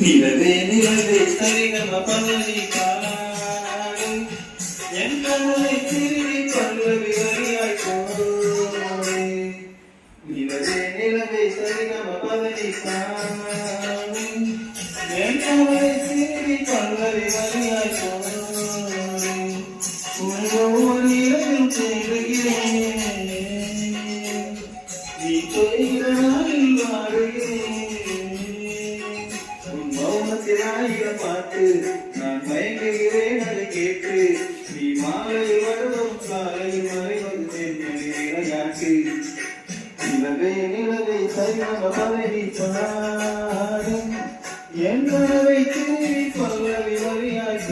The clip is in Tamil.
நிலவே நிலவே சரிகம பதவி பாடும் என் கனவை திருடி பல்லவி வரியாய் போடே நிலவே நிலவே சரிகம பதவி பாடும் என் கனவை திருடி பல்லவி வழியாய் போடே உங்கள் நிலவில் தேடுகிறேன் நீ தொய்கிற ராணிய பாட்டு நான் மயங்குகிறேன் அதை கேட்டு. நீ மாலை வருவதும் காலை மறைவது விளையாட்டு இலகை நிலவை சைவ பதவி பாடும் என்னவை தூவி பல்லவி வரியாய்